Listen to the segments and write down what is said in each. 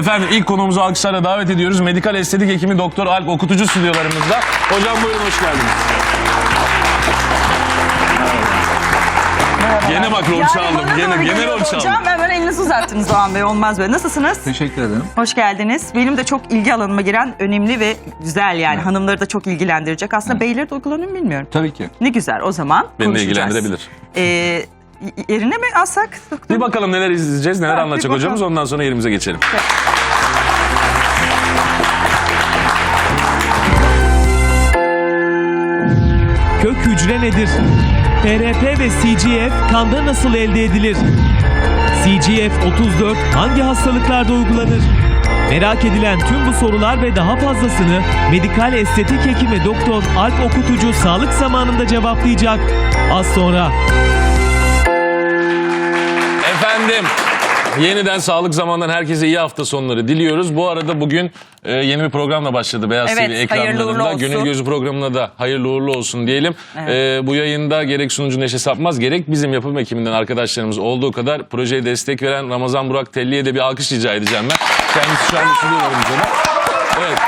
Efendim ilk konuğumuzu alkışlarla davet ediyoruz. Medikal estetik hekimi Doktor Alp Okutucu stüdyolarımızda. Hocam buyurun hoş geldiniz. Gene bak rol Yani çaldım. bana Gene, doğru gene geliyor rol çaldım. Hocam ben böyle elinizi uzattınız Doğan Bey. Olmaz böyle. Nasılsınız? Teşekkür ederim. Hoş geldiniz. Benim de çok ilgi alanıma giren önemli ve güzel yani. Hanımları da çok ilgilendirecek. Aslında beyleri de uygulanıyor mu bilmiyorum. Tabii ki. Ne güzel o zaman Beni de konuşacağız. ilgilendirebilir. Ee, yerine mi alsak? Bir bakalım neler izleyeceğiz, neler Ha, bir anlatacak bakalım. hocamız. Ondan sonra yerimize geçelim. Kök hücre nedir? PRP ve CGF kanda nasıl elde edilir? CGF-34 hangi hastalıklarda uygulanır? Merak edilen tüm bu sorular ve daha fazlasını medikal estetik hekimi Doktor Alp Okutucu sağlık zamanında cevaplayacak. Az sonra. Efendim yeniden sağlık zamandan herkese iyi hafta sonları diliyoruz. Bu arada bugün e, yeni bir programla başladı Beyaz Evet, TV hayırlı uğurlu ekranlarında. olsun. Gönül Gözü programına da hayırlı uğurlu olsun diyelim. E, bu yayında gerek sunucu Neşe Sapmaz gerek bizim yapım ekibinden arkadaşlarımız olduğu kadar projeye destek veren Ramazan Burak Telli'ye de bir alkış rica edeceğim ben. Kendisi şu an da. Evet.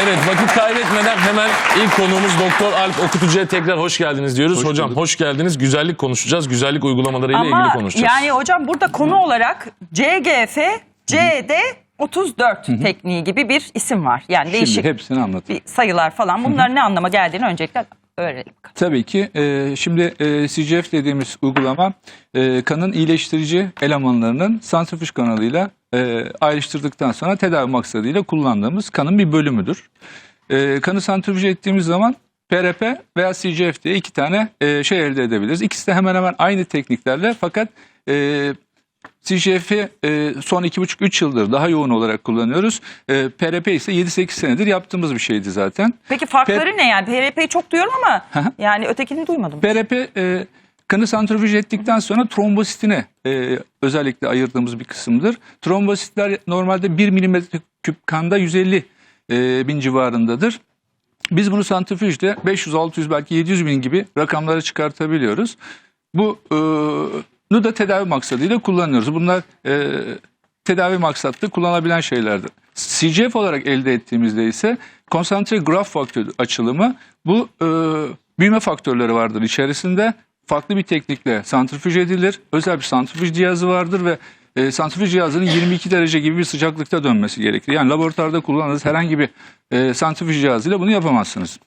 Evet vakit kaybetmeden hemen ilk konuğumuz Doktor Alp Okutucu'ya tekrar hoş geldiniz diyoruz. Hoş Hocam bulduk. hoş geldiniz. Güzellik konuşacağız. Güzellik uygulamalarıyla ilgili Ama konuşacağız. yani hocam burada konu olarak CGF, CD 34 tekniği gibi bir isim var. Yani değişik Şimdi hepsini anlatayım. bir sayılar falan. Bunların ne anlama geldiğini öncelikle öğrenelim. Tabii ki e, şimdi e, CGF dediğimiz uygulama e, kanın iyileştirici elemanlarının santrifüj kanalıyla e, ayrıştırdıktan sonra tedavi maksadıyla kullandığımız kanın bir bölümüdür. E, kanı santrifüj ettiğimiz zaman PRP veya CGF diye iki tane şey elde edebiliriz. İkisi de hemen hemen aynı tekniklerle fakat CGF'i e, son 2,5-3 yıldır daha yoğun olarak kullanıyoruz. E, PRP ise 7-8 senedir yaptığımız bir şeydi zaten. Peki farkları ne yani? PRP'yi çok duyuyorum ama yani ötekini duymadım. PRP e, kanı santrifüj ettikten sonra trombositine e, özellikle ayırdığımız bir kısımdır. Trombositler normalde 1 milimetre küp kanda 150 e, bin civarındadır. Biz bunu santrifüjde 500, 600 belki 700 bin gibi rakamlara çıkartabiliyoruz. Bu e, nu da tedavi maksadıyla kullanıyoruz. Bunlar e, tedavi maksatlı kullanabilen şeylerdir. CGF olarak elde ettiğimizde ise konsantre graf faktör açılımı bu e, büyüme faktörleri vardır içerisinde. Farklı bir teknikle santrifüj edilir. Özel bir santrifüj cihazı vardır ve e, santrifüj cihazının 22 derece gibi bir sıcaklıkta dönmesi gerekir. Yani laboratuvarda kullandığınız herhangi bir e, santrifüj cihazıyla bunu yapamazsınız.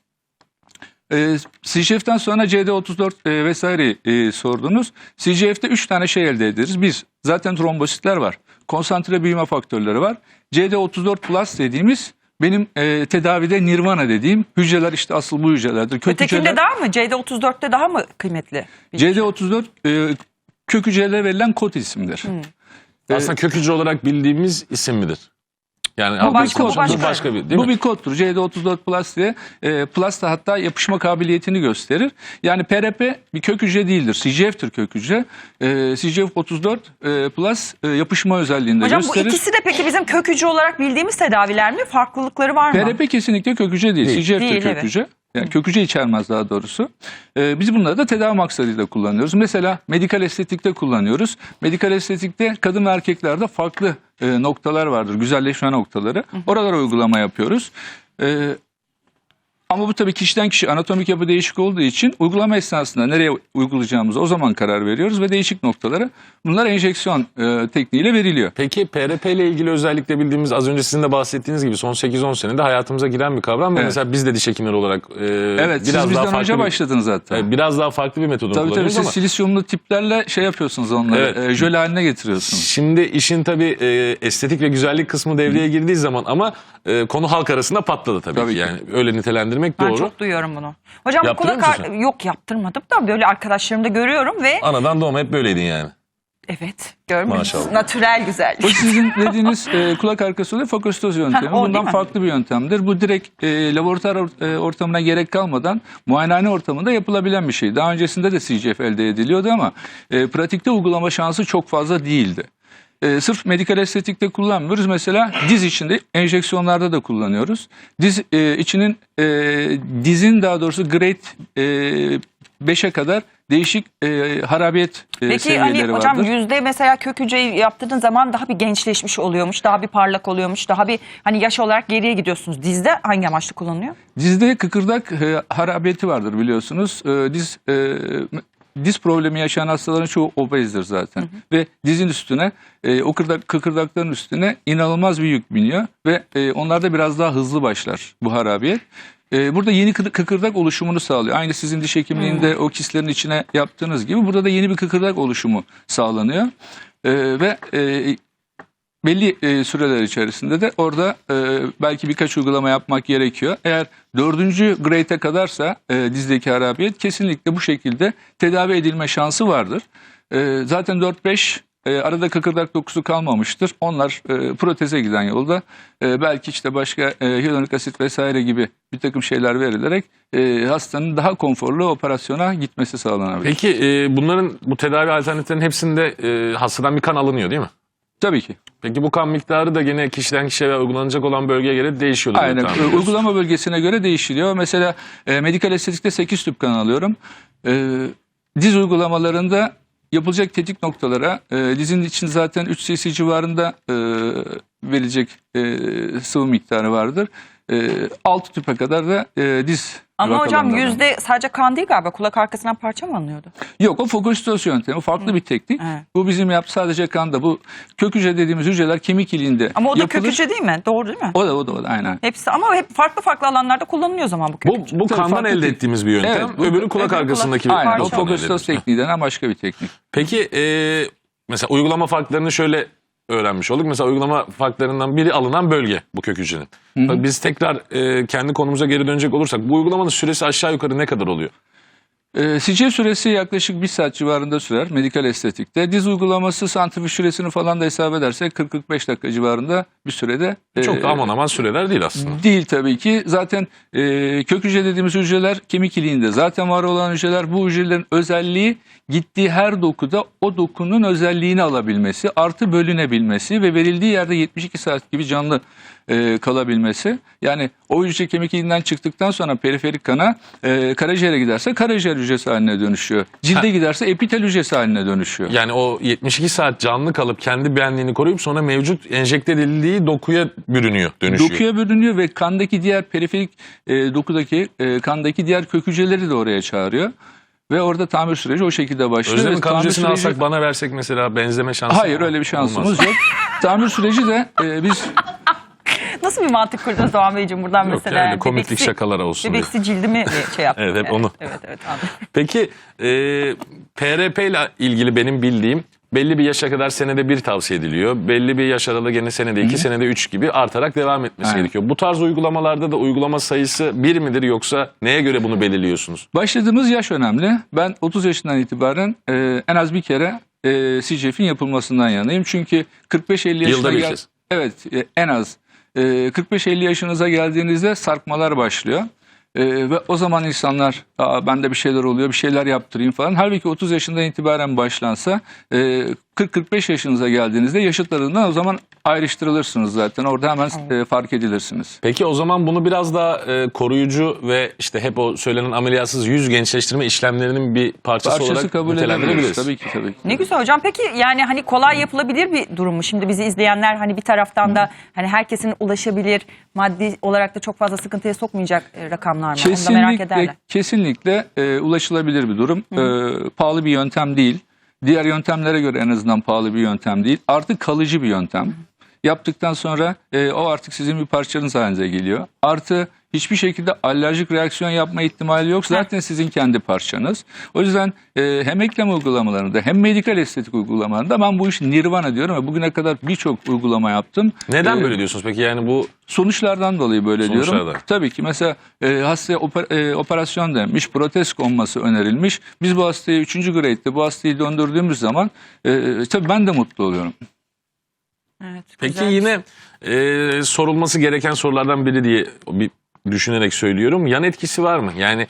E, CGF'den sonra CD34 e, vesaire e, sordunuz. CGF'de 3 tane şey elde ederiz. Bir, zaten trombositler var. Konsantre büyüme faktörleri var. CD34 Plus dediğimiz benim e, tedavide nirvana dediğim hücreler işte asıl bu hücrelerdir. Kök Ötekinde hücreler, daha mı? CD34'te daha mı kıymetli? CD34 e, kök hücrelere verilen kod isimdir. Aslında kök hücre olarak bildiğimiz isim midir? Yani Bu başka, bu bu başka. başka bir değil bu mi? bir koddur. CD34 Plus diye. E, Plus da hatta yapışma kabiliyetini gösterir. Yani PRP bir kök hücre değildir. CGF'tir kök hücre. E, CGF34 e, Plus e, yapışma özelliğinde Hocam bu gösterir. ikisi de peki bizim kök hücre olarak bildiğimiz tedaviler mi? Farklılıkları var mı? PRP kesinlikle kök hücre değil. Değil. CGF'tir Değil, kök evet. hücre. Yani kök hücre içermez daha doğrusu. Ee, biz bunları da tedavi maksadıyla kullanıyoruz. Mesela medikal estetikte kullanıyoruz. Medikal estetikte kadın ve erkeklerde farklı e, noktalar vardır. Güzelleşme noktaları. Oralara uygulama yapıyoruz. Ee, ama bu tabii kişiden kişi anatomik yapı değişik olduğu için uygulama esnasında nereye uygulayacağımızı o zaman karar veriyoruz ve değişik noktalara bunlar enjeksiyon e, tekniğiyle veriliyor. Peki PRP ile ilgili özellikle bildiğimiz az önce sizin de bahsettiğiniz gibi son 8-10 senede hayatımıza giren bir kavram ve Evet. mesela biz de diş hekimleri olarak e, Evet siz biraz daha bizden farklı önce bir, başladınız hatta. e, biraz daha farklı bir metodunu Tabii tabii kullanıyoruz siz ama silisyumlu tiplerle şey yapıyorsunuz onları. Evet. E, jöle haline getiriyorsunuz. Şimdi işin tabii e, estetik ve güzellik kısmı devreye girdiği zaman ama e, konu halk arasında patladı tabii, Tabii ki. Yani öyle nitelendirmek Ben doğru. çok duyuyorum bunu. Hocam bu Yaptırıyor kulak musun yok yaptırmadım da böyle arkadaşlarımda görüyorum ve Anadan doğma hep böyleydin yani. evet görmüyor Maşallah. musunuz? Natürel güzel. Bu sizin dediğiniz e, kulak arkası oluyor fakostoz yöntemi. Ha, o değil Bundan mi? farklı bir yöntemdir. Bu direkt e, laboratuvar or- e, ortamına gerek kalmadan muayenehane ortamında yapılabilen bir şey. Daha öncesinde de CGF elde ediliyordu ama e, pratikte uygulama şansı çok fazla değildi. E, sırf medikal estetikte kullanmıyoruz. Mesela diz içinde enjeksiyonlarda da kullanıyoruz. Diz e, içinin e, dizin daha doğrusu grade e, 5'e kadar değişik e, harabiyet e, Peki seviyeleri hani hocam vardır. yüzde mesela kök hücreyi yaptığın zaman daha bir gençleşmiş oluyormuş. Daha bir parlak oluyormuş. Daha bir hani yaş olarak geriye gidiyorsunuz. Dizde hangi amaçlı kullanılıyor? Dizde kıkırdak e, harabiyeti vardır biliyorsunuz. E, diz e, diz problemi yaşayan hastaların çoğu obezdir zaten. Ve dizin üstüne e, o kırdak, kıkırdakların üstüne inanılmaz bir yük biniyor. Ve e, onlarda biraz daha hızlı başlar bu harabiyet. E, burada yeni kı- kıkırdak oluşumunu sağlıyor. Aynı sizin diş hekimliğinde o kistlerin içine yaptığınız gibi burada da yeni bir kıkırdak oluşumu sağlanıyor. E, ve e, belli e, süreler içerisinde de orada e, belki birkaç uygulama yapmak gerekiyor. Eğer dördüncü grade'e kadarsa e, dizdeki harabiyet kesinlikle bu şekilde tedavi edilme şansı vardır. E, zaten 4-5 e, arada kıkırdak dokusu kalmamıştır. Onlar e, proteze giden yolda e, belki işte başka e, hyaluronik asit vesaire gibi bir takım şeyler verilerek e, hastanın daha konforlu operasyona gitmesi sağlanabilir. Peki e, bunların bu tedavi alternatiflerinin hepsinde e, hastadan bir kan alınıyor değil mi? Tabii ki. Peki bu kan miktarı da gene kişiden kişiye ve uygulanacak olan bölgeye göre değişiyor. Aynen. Uygulama bölgesine göre değişiliyor. Mesela e, medikal estetikte 8 tüp kan alıyorum. E, diz uygulamalarında yapılacak tetik noktalara e, dizin için zaten 3 cc civarında e, verilecek e, sıvı miktarı vardır. E, 6 tüpe kadar da e, diz Ama hocam vakalarında yüzde sadece kan değil galiba. Kulak arkasından parça mı alınıyordu? Yok o fagositoz yöntemi farklı bir teknik. Evet. Bu bizim yap sadece kanda. Bu kök hücre dediğimiz hücreler kemik iliğinde Ama o da yapılır. kök hücre değil mi? Doğru değil mi? O da o da o da aynen. Hepsi ama hep farklı farklı alanlarda kullanılıyor o zaman bu kök Bu, hücre. bu Tabii kandan farklı elde ettiğimiz bir yöntem. Evet, bu- öbürü kulak öbürü arkasındaki kulak- bir Aynen o yöntem elde fagositoz ediyoruz. tekniği denen başka bir teknik. Peki e, mesela uygulama farklarını şöyle öğrenmiş olduk. Mesela uygulama farklarından biri alınan bölge bu kök hücrenin. Bak Biz tekrar e, kendi konumuza geri dönecek olursak bu uygulamanın süresi aşağı yukarı ne kadar oluyor? Ee, CC süresi yaklaşık bir saat civarında sürer medikal estetikte. Diz uygulaması santrifüj süresini falan da hesap edersek 40-45 dakika civarında bir sürede. Çok e, da aman aman süreler değil aslında. Değil tabii ki. Zaten e, kök hücre dediğimiz hücreler kemik iliğinde zaten var olan hücreler. Bu hücrelerin özelliği gittiği her dokuda o dokunun özelliğini alabilmesi, artı bölünebilmesi ve verildiği yerde 72 saat gibi canlı e, kalabilmesi. Yani o hücre kemik iliğinden çıktıktan sonra periferik kana e, karaciğere giderse karaciğer hücresi haline dönüşüyor. Cilde Ha. giderse epitel hücresi haline dönüşüyor. Yani o 72 saat canlı kalıp kendi benliğini koruyup sonra mevcut enjekte edildiği dokuya bürünüyor, dönüşüyor. Dokuya bölünüyor ve kandaki diğer periferik e, dokudaki e, kandaki diğer kök hücreleri de oraya çağırıyor. Ve orada tamir süreci o şekilde başlıyor. Özlem'in Ve kan tamir hücresini süreci- alsak bana versek mesela benzeme şansı Hayır öyle bir şansımız yok. tamir süreci de e, biz Nasıl bir mantık kurdunuz Doğan Beyciğim buradan Yok mesela? yani komiklik Bebeksi- şakalar olsun diye. Bebeksi cildimi mi şey yaptın? Evet, hep onu. Evet evet anladım. Peki e, PRP ile ilgili benim bildiğim belli bir yaşa kadar senede bir tavsiye ediliyor. Belli bir yaş aralığı gene senede iki, senede üç gibi artarak devam etmesi Aynen. gerekiyor. Bu tarz uygulamalarda da uygulama sayısı bir midir yoksa neye göre bunu belirliyorsunuz? başladığımız yaş önemli. Ben 30 yaşından itibaren e, en az bir kere e, CGF'in yapılmasından yanayım. Çünkü 45-50 yaşına Yılda bir gel- kez. Evet e, en az. E, 45-50 yaşınıza geldiğinizde sarkmalar başlıyor. E, ve o zaman insanlar Aa, bende bir şeyler oluyor bir şeyler yaptırayım falan. Halbuki 30 yaşından itibaren başlansa e, 40-45 yaşınıza geldiğinizde yaşıtlarından o zaman ayrıştırılırsınız zaten. Orada hemen e, fark edilirsiniz. Peki o zaman bunu biraz daha e, koruyucu ve işte hep o söylenen ameliyatsız yüz gençleştirme işlemlerinin bir parçası, Parçası olarak kabul nitelendirebiliriz. Tabii ki tabii ki. Ne güzel hocam. Peki yani hani kolay yapılabilir bir durum mu? Şimdi bizi izleyenler hani bir taraftan da hani herkesin ulaşabilir, maddi olarak da çok fazla sıkıntıya sokmayacak e, rakamlar mı? Onu da merak ederler. kesinlikle e, ulaşılabilir bir durum. E, pahalı bir yöntem değil. Diğer yöntemlere göre en azından pahalı bir yöntem değil. Artık kalıcı bir yöntem. Yaptıktan sonra e, o artık sizin bir parçanız halinize geliyor. Artı hiçbir şekilde alerjik reaksiyon yapma ihtimali yok. Zaten sizin kendi parçanız. O yüzden e, hem eklem uygulamalarında hem medikal estetik uygulamalarında ben bu işi nirvana diyorum ve bugüne kadar birçok uygulama yaptım. Neden E, böyle diyorsunuz peki yani bu Sonuçlardan dolayı böyle diyorum. Sonuçlardan. Tabii ki mesela e, hastaya oper- e, operasyon denmiş, protez konması önerilmiş. Biz bu hastayı 3. grade'de bu hastayı döndürdüğümüz zaman e, tabii ben de mutlu oluyorum. Evet, Peki yine e, sorulması gereken sorulardan biri diye bir düşünerek söylüyorum. Yan etkisi var mı? Yani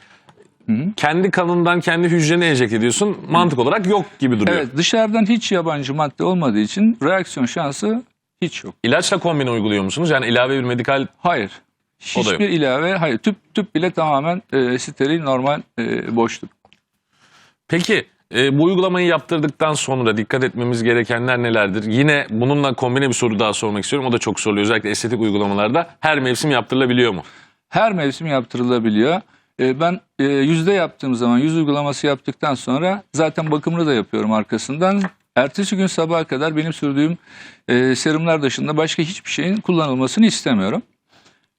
kendi kanından kendi hücreni enjekte ediyorsun. Mantık olarak yok gibi duruyor. Evet dışarıdan hiç yabancı madde olmadığı için reaksiyon şansı hiç yok. İlaçla kombine uyguluyor musunuz? Yani ilave bir medikal Hayır. Hiçbir ilave, hayır tüp tüp bile tamamen e, steril normal e, boş tüp. Peki e, bu uygulamayı yaptırdıktan sonra dikkat etmemiz gerekenler nelerdir? Yine bununla kombine bir soru daha sormak istiyorum. O da çok soruluyor. Özellikle estetik uygulamalarda her mevsim yaptırılabiliyor mu? Her mevsim yaptırılabiliyor. E, Ben e, yüzde yaptığım zaman yüz uygulaması yaptıktan sonra zaten bakımını da yapıyorum arkasından. Ertesi gün sabaha kadar benim sürdüğüm e, serumlar dışında başka hiçbir şeyin kullanılmasını istemiyorum.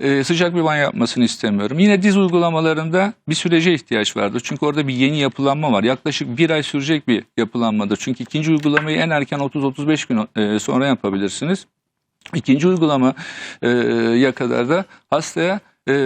E, sıcak bir banyo yapmasını istemiyorum. Yine diz uygulamalarında bir sürece ihtiyaç vardır. Çünkü orada bir yeni yapılanma var. Yaklaşık bir ay sürecek bir yapılanmadır. Çünkü ikinci uygulamayı en erken 30-35 gün e, sonra yapabilirsiniz. İkinci uygulamaya kadar da hastaya e,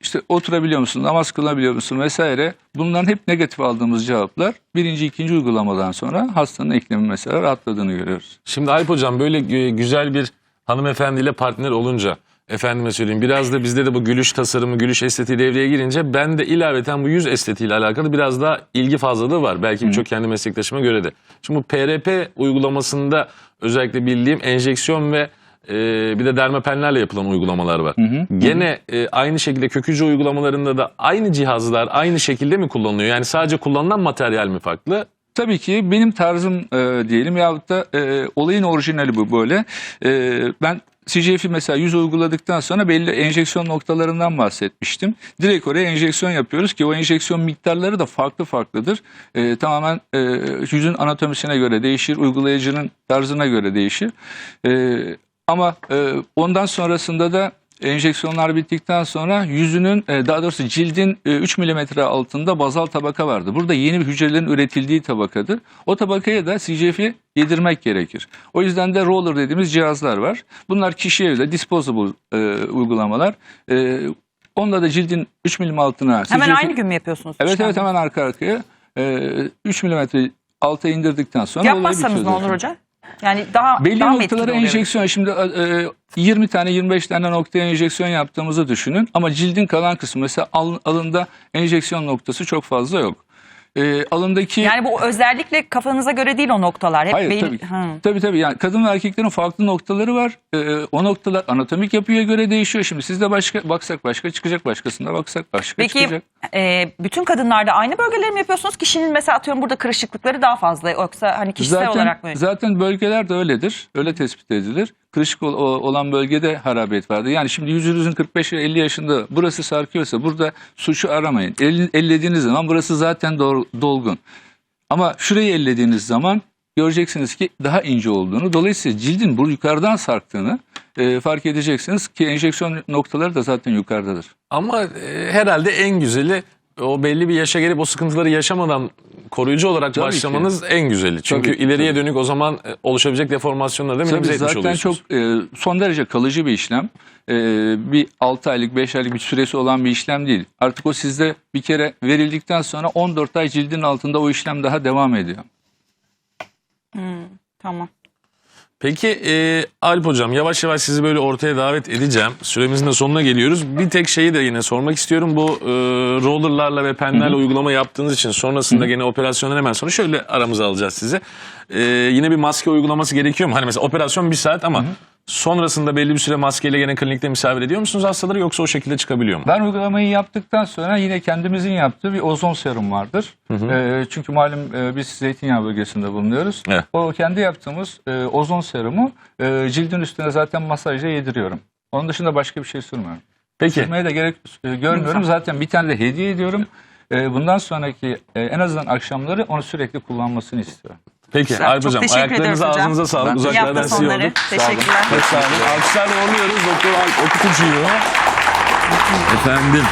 işte oturabiliyor musun, namaz kılabiliyor musun vesaire bunların hep negatif aldığımız cevaplar birinci, ikinci uygulamadan sonra hastanın eklemi mesela rahatladığını görüyoruz. Şimdi Alp Hocam böyle gü- güzel bir hanımefendiyle partner olunca efendime söyleyeyim biraz da bizde de bu gülüş tasarımı, gülüş estetiği devreye girince ben de ilaveten bu yüz estetiğiyle alakalı biraz daha ilgi fazlalığı var. Belki birçok kendi meslektaşıma göre de. Şimdi bu PRP uygulamasında özellikle bildiğim enjeksiyon ve e, bir de dermapenlerle yapılan uygulamalar var. Gene e, aynı şekilde kök hücre uygulamalarında da aynı cihazlar aynı şekilde mi kullanılıyor? Yani sadece kullanılan materyal mi farklı? Tabii ki benim tarzım e, diyelim yahut da e, olayın orijinali bu böyle. E, ben CGF'i mesela yüz uyguladıktan sonra belli enjeksiyon noktalarından bahsetmiştim. Direkt oraya enjeksiyon yapıyoruz ki o enjeksiyon miktarları da farklı farklıdır. E, tamamen e, yüzün anatomisine göre değişir, uygulayıcının tarzına göre değişir. E, ama e, ondan sonrasında da enjeksiyonlar bittikten sonra yüzünün e, daha doğrusu cildin e, 3 milimetre altında bazal tabaka vardı. Burada yeni bir hücrelerin üretildiği tabakadır. O tabakaya da CGF'i yedirmek gerekir. O yüzden de roller dediğimiz cihazlar var. Bunlar kişiye özel disposable e, uygulamalar. E, onda da cildin 3 milim altına Hemen CGF aynı gün mü yapıyorsunuz? Evet evet hemen arka arkaya e, 3 milimetre alta indirdikten sonra Yapmazsanız ne olur hocam? Yani daha Belli daha noktalara oluyor? enjeksiyon şimdi e, 20 tane 25 tane noktaya enjeksiyon yaptığımızı düşünün ama cildin kalan kısmı mesela al- alında enjeksiyon noktası çok fazla yok. E, alındaki Yani bu özellikle kafanıza göre değil o noktalar. Hep Hayır belli- tabii. Hı. Tabii tabii yani kadın ve erkeklerin farklı noktaları var. Ee, o noktalar anatomik yapıya göre değişiyor. Şimdi sizde başka baksak başka çıkacak, başkasında baksak başka Peki çıkacak. e, bütün kadınlarda aynı bölgeleri mi yapıyorsunuz? Kişinin mesela atıyorum burada kırışıklıkları daha fazla. Yoksa hani kişisel Zaten olarak mı? zaten bölgeler de öyledir. Öyle tespit edilir. Kırışık olan bölgede harabiyet vardır. Yani şimdi yüzünüzün 45-50 yaşında burası sarkıyorsa burada suçu aramayın. El, ellediğiniz zaman burası zaten dolgun. Ama şurayı ellediğiniz zaman göreceksiniz ki daha ince olduğunu. Dolayısıyla cildin bu yukarıdan sarktığını e, fark edeceksiniz ki enjeksiyon noktaları da zaten yukarıdadır. Ama e, herhalde en güzeli o belli bir yaşa gelip o sıkıntıları yaşamadan koruyucu olarak Tabii başlamanız en güzeli. Çünkü Tabii, ileriye tabii. dönük o zaman e, oluşabilecek deformasyonları da minimize Tabii etmiş zaten oluyorsunuz. çok e, son derece kalıcı bir işlem. E, bir 6 aylık 5 aylık bir süresi olan bir işlem değil. Artık o sizde bir kere verildikten sonra 14 ay cildin altında o işlem daha devam ediyor. Tamam. Peki e, Alp Hocam yavaş yavaş sizi böyle ortaya davet edeceğim. Süremizin de sonuna geliyoruz. Bir tek şeyi de yine sormak istiyorum. Bu e, rollerlarla ve penlerle uygulama yaptığınız için sonrasında gene operasyondan hemen sonra şöyle aramıza alacağız sizi. E, yine bir maske uygulaması gerekiyor mu? Hani mesela operasyon bir saat ama sonrasında belli bir süre maskeyle gene klinikte misafir ediyor musunuz hastaları yoksa o şekilde çıkabiliyor mu? Ben uygulamayı yaptıktan sonra yine kendimizin yaptığı bir ozon serum vardır. E, çünkü malum e, biz zeytinyağı bölgesinde bulunuyoruz. Evet. O kendi yaptığımız e, ozon serumu e, cildin üstüne zaten masajla yediriyorum. Onun dışında başka bir şey sürmüyorum. Peki. Sürmeye de gerek e, görmüyorum. Zaten bir tane de hediye ediyorum. E, bundan sonraki e, en azından akşamları onu sürekli kullanmasını istiyorum. Peki Güzel. Alp Çok Hocam teşekkür ediyoruz ayaklarınıza hocam. ağzınıza sağlık. Ben- Uzaklardan sizi sonları. yorduk. Teşekkürler. Çok sağ olun. Alkışlarla uğurluyoruz. Doktor Alp Okutucu'yu. Efendim.